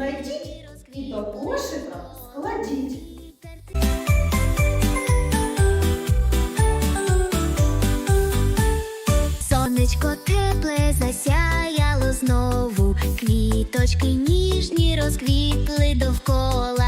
знайдіть і до кошика складіть. Сонечко тепле засяяло знову, квіточки ніжні розквітли довкола.